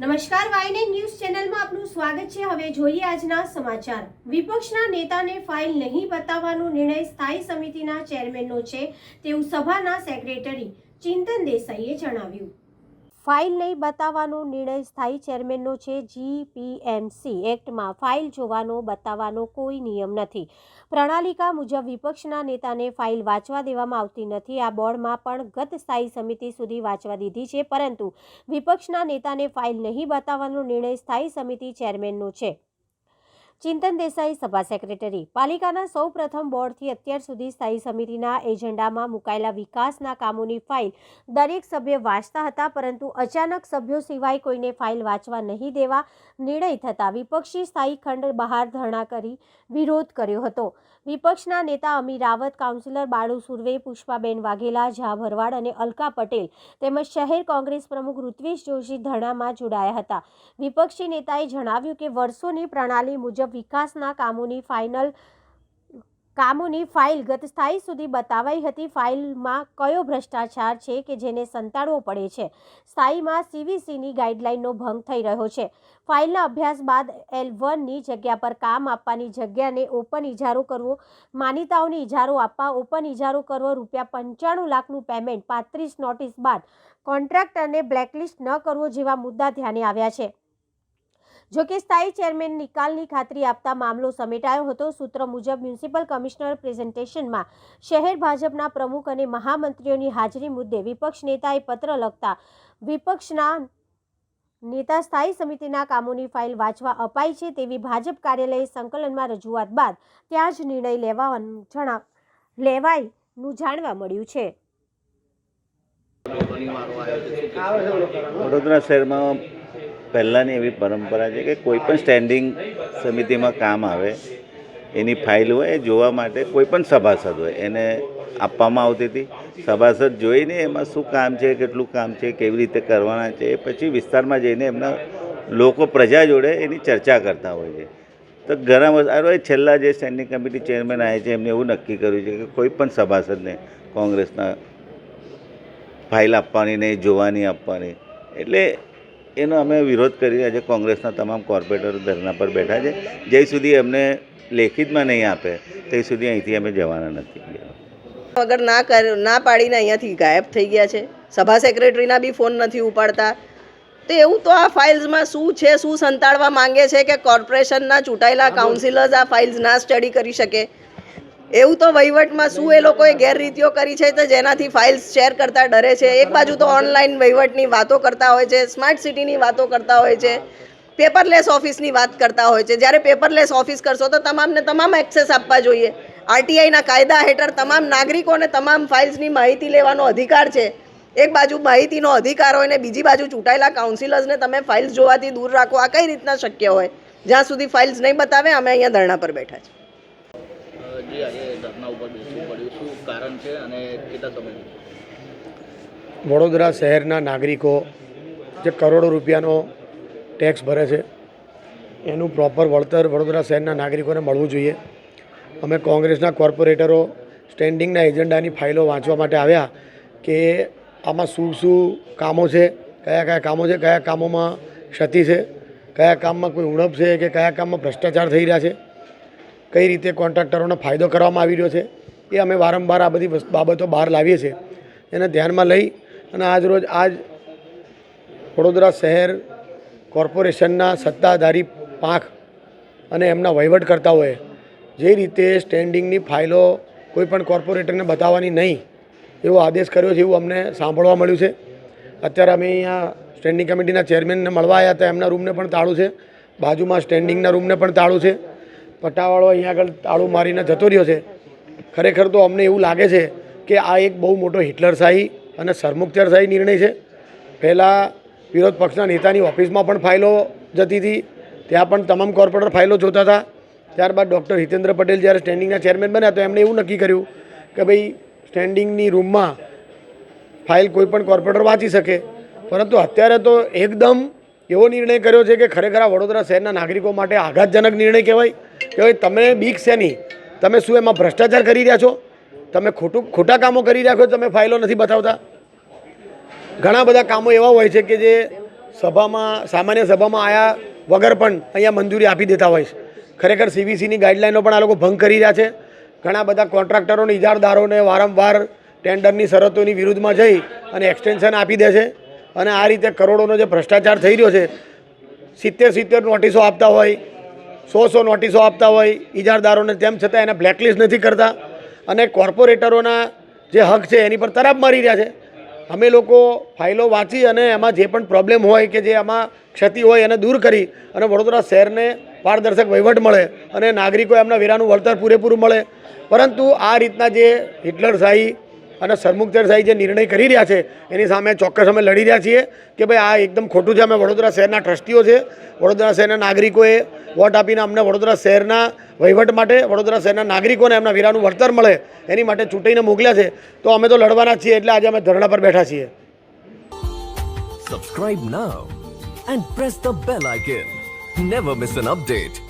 નમસ્કાર, વાયને ન્યૂઝ ચેનલમાં આપનું સ્વાગત છે. હવે જોઈએ આજના સમાચાર. વિપક્ષના નેતાને ફાઇલ નહીં બતાવવાનો નિર્ણય સ્થાયી સમિતિના ચેરમેનનો છે, તેવું સભાના સેક્રેટરી ચિંતન દેસાઈએ જણાવ્યું. ફાઇલ નહીં બતાવવાનો નિર્ણય સ્થાયી ચેરમેનનો છે જીપીએમસી એક્ટમાં ફાઇલ જોવાનો, બતાવવાનો કોઈ નિયમ નથી. પ્રણાલિકા મુજબ વિપક્ષના નેતાને ફાઇલ વાંચવા દેવામાં આવતી નથી. આ બોર્ડમાં પણ ગત સ્થાયી સમિતિ સુધી વાંચવા દીધી છે, પરંતુ વિપક્ષના નેતાને ફાઇલ નહીં બતાવવાનો નિર્ણય સ્થાયી સમિતિ ચેરમેનનો છે. ચિંતન દેસાઈ સભા સેક્રેટરી. પાલિકાના સૌ પ્રથમ બોર્ડથી અત્યાર સુધી સ્થાયી સમિતિના એજન્ડામાં મુકાયેલા વિકાસના કામોની ફાઇલ દરેક સભ્ય વાંચતા હતા, પરંતુ અચાનક સભ્યો સિવાય કોઈને ફાઇલ વાંચવા નહીં દેવા નિર્ણય થતાં વિપક્ષી સ્થાયી ખંડ બહાર ધરણા કરી વિરોધ કર્યો હતો. વિપક્ષના નેતા અમી રાવત, કાઉન્સિલર બાળુ સુર્વે, પુષ્પાબેન વાઘેલા, ઝા ભરવાડ અને અલકા પટેલ તેમજ શહેર કોંગ્રેસ પ્રમુખ ઋત્વિશ જોશી ધરણામાં જોડાયા હતા. વિપક્ષી નેતાએ જણાવ્યું કે વર્ષોની પ્રણાલી મુજબ વિકાસના કામોની ફાઇનલ કામોની ફાઇલ ગત સ્થાયી સુધી બતાવાઈ હતી. ફાઇલમાં કયો ભ્રષ્ટાચાર છે કે જેને સંતાડવો પડે છે? સ્થાયીમાં સીવીસીની ગાઈડલાઇનનો ભંગ થઈ રહ્યો છે. ફાઇલના અભ્યાસ બાદ એલ વનની જગ્યા પર કામ આપવાની જગ્યાને ઓપન ઇજારો કરવો, માન્યતાઓને ઇજારો આપવા, ઓપન ઇજારો કરવો રૂપિયા પંચાણું લાખનું પેમેન્ટ, પાંત્રીસ નોટિસ બાદ કોન્ટ્રાક્ટરને બ્લેકલિસ્ટ ન કરવો જેવા મુદ્દા ધ્યાને આવ્યા છે. જોકે સ્થાયી ચેરમેન નિકાલની ખાતરી આપતા મામલો સમેટાયો હતો. સૂત્ર મુજબ મ્યુનિસિપલ કમિશનર પ્રેઝન્ટેશનમાં શહેર ભાજપના પ્રમુખ અને મહામંત્રીઓની હાજરી મુદ્દે વિપક્ષ નેતાએ પત્ર લખતા વિપક્ષના નેતા સ્થાયી સમિતિના કામોની ફાઇલ વાંચવા અપાઈ છે તેવી ભાજપ કાર્યાલયે સંકલનમાં રજૂઆત બાદ ત્યાં જ નિર્ણય લેવાનું જણાવ લેવાયનું જાણવા મળ્યું છે. વડોદરા શહેરમાં પહેલાંની એવી પરંપરા છે કે કોઈ પણ સ્ટેન્ડિંગ સમિતિમાં કામ આવે, એની ફાઇલ હોય, એ જોવા માટે કોઈ પણ સભાસદ હોય, એને આપવામાં આવતી હતી. સભાસદ જોઈને એમાં શું કામ છે, કેટલું કામ છે, કેવી રીતે કરવાના છે, એ પછી વિસ્તારમાં જઈને એમના લોકો પ્રજા જોડે એની ચર્ચા કરતા હોય છે. તો ઘણા વર્ષ બધા છેલ્લા જે સ્ટેન્ડિંગ કમિટી ચેરમેન આવ્યા છે, એમને એવું નક્કી કર્યું છે કે કોઈ પણ સભાસદને કોંગ્રેસના ફાઇલ આપવાની નહીં, જોવાની આપવાની. એટલે એનો અમે વિરોધ કરી આજે કોંગ્રેસના તમામ કોર્પોરેટરો ધરના પર બેઠા છે. જે સુધી અમને લેખિતમાં નહીં આપે તે સુધી અહીંથી અમે જવાના નથી. વગર ના કર ના પાડીને અહીંયાથી ગાયબ થઈ ગયા છે. સભા સેક્રેટરીના બી ફોન નથી ઉપાડતા. તો એવું તો આ ફાઇલ્સમાં શું છે શું સંતાડવા માંગે છે કે કોર્પોરેશનના ચૂંટાયેલા કાઉન્સિલર્સ આ ફાઇલ્સ ના સ્ટડી કરી શકે? એવું તો વહીવટમાં શું એ લોકોએ ગેરરીતિઓ કરી છે તો જેનાથી ફાઇલ્સ શેર કરતા ડરે છે. એક બાજુ તો ઓનલાઈન વહીવટની વાતો કરતા હોય છે સ્માર્ટ સિટીની વાતો કરતા હોય છે પેપરલેસ ઓફિસની વાત કરતા હોય છે. જ્યારે પેપરલેસ ઓફિસ કરશો તો તમામને તમામ એક્સેસ આપવા જોઈએ. આરટીઆઈના કાયદા હેઠળ તમામ નાગરિકોને તમામ ફાઇલ્સની માહિતી લેવાનો અધિકાર છે. એક બાજુ માહિતીનો અધિકાર હોય ને બીજી બાજુ ચૂંટાયેલા કાઉન્સિલર્સને તમે ફાઇલ્સ જોવાથી દૂર રાખો. આ કઈ રીતના શક્ય હોય? જ્યાં સુધી ફાઇલ્સ નહીં બતાવે, અમે અહીંયા ધરણા પર બેઠા છે વડોદરા શહેરના નાગરિકો જે કરોડો રૂપિયાનો ટેક્સ ભરે છે, એનું પ્રોપર વળતર વડોદરા શહેરના નાગરિકોને મળવું જોઈએ. અમે કોંગ્રેસના કોર્પોરેટરો સ્ટેન્ડિંગના એજન્ડાની ફાઇલો વાંચવા માટે આવ્યા કે આમાં શું શું કામો છે, કયા કયા કામો છે, કયા કામોમાં ક્ષતિ છે, કયા કામમાં કોઈ ઉણપ છે કે કયા કામમાં ભ્રષ્ટાચાર થઈ રહ્યા છે. કઈ રીતે કોન્ટ્રાક્ટરોનો ફાયદો કરવામાં આવી રહ્યો છે, એ અમે વારંવાર આ બધી બાબતો બહાર લાવીએ છીએ. એને ધ્યાનમાં લઈ અને આજ રોજ આજ વડોદરા શહેર કોર્પોરેશનના સત્તાધારી પાંખ અને એમના વહીવટકર્તાઓએ જે રીતે સ્ટેન્ડિંગની ફાઇલો કોઈ પણ કોર્પોરેટરને બતાવવાની નહીં, એવો આદેશ કર્યો છે એવું અમને સાંભળવા મળ્યું છે. અત્યારે અમે અહીંયા સ્ટેન્ડિંગ કમિટીના ચેરમેનને મળવા આવ્યા હતા, એમના રૂમને પણ તાળું છે. બાજુમાં સ્ટેન્ડિંગના રૂમને પણ તાળું છે. પટ્ટાવાળો અહીંયા આગળ તાળું મારીને જતો રહ્યો છે. ખરેખર તો અમને એવું લાગે છે કે આ એક બહુ મોટો હિટલરશાહી અને સરમુખત્યારશાહી નિર્ણય છે. પહેલાં વિરોધ પક્ષના નેતાની ઓફિસમાં પણ ફાઇલો જતી હતી. ત્યાં પણ તમામ કોર્પોરેટર ફાઇલો જોતા હતા. ત્યારબાદ ડૉક્ટર હિતેન્દ્ર પટેલ જ્યારે સ્ટેન્ડિંગના ચેરમેન બન્યા તો એમણે એવું નક્કી કર્યું કે ભાઈ, સ્ટેન્ડિંગની રૂમમાં ફાઇલ કોઈ પણ કોર્પોરેટર વાંચી શકે. પરંતુ અત્યારે તો એકદમ એવો નિર્ણય કર્યો છે કે ખરેખર આ વડોદરા શહેરના નાગરિકો માટે આઘાતજનક નિર્ણય કહેવાય. કે ભાઈ, તમે બીક નહીં. તમે શું એમાં ભ્રષ્ટાચાર કરી રહ્યા છો? તમે ખોટું ખોટા કામો કરી રહ્યા છો, તમે ફાઇલો નથી બતાવતા? ઘણા બધા કામો એવા હોય છે કે જે સભામાં સામાન્ય સભામાં આયા વગર પણ અહીંયા મંજૂરી આપી દેતા હોય છે. ખરેખર સીવીસીની ગાઈડલાઈનો પણ આ લોકો ભંગ કરી રહ્યા છે. ઘણા બધા કોન્ટ્રાક્ટરોને, ઇજારદારોને વારંવાર ટેન્ડરની શરતોની વિરુદ્ધમાં જઈ અને એક્સટેન્શન આપી દે છે. અને આ રીતે કરોડોનો જે ભ્રષ્ટાચાર થઈ રહ્યો છે, સિત્તેર સિત્તેર નોટિસો આપતા હોય સો સો નોટિસો આપતા હોય ઇજારદારોને તેમ છતાં એને બ્લેકલિસ્ટ નથી કરતા. અને કોર્પોરેટરોના જે હક છે, એની પર તરાપ મારી રહ્યા છે. અમે લોકો ફાઇલો વાંચી અને એમાં જે પણ પ્રોબ્લેમ હોય કે જે આમાં ક્ષતિ હોય એને દૂર કરી અને વડોદરા શહેરને પારદર્શક વહીવટ મળે અને નાગરિકો એમના વેરાનું વળતર પૂરેપૂરું મળે. પરંતુ આ રીતના જે હિટલરશાહી અને સરમુખતરશાહી જે નિર્ણય કરી રહ્યા છે, એની સામે ચોક્કસ અમે લડી રહ્યા છીએ કે ભાઈ આ એકદમ ખોટું છે, અમે વડોદરા શહેરના ટ્રસ્ટીઓ છે. વડોદરા શહેરના નાગરિકોએ વોટ આપીને અમને વડોદરા શહેરના વહીવટ માટે, વડોદરા શહેરના નાગરિકોને એમના વીરાનું વળતર મળે, એની માટે ચૂંટીને મોકલ્યા છે. તો અમે તો લડવાના છીએ, એટલે આજે અમે ધરણા પર બેઠા છીએ. Subscribe now and press the bell icon never miss an update.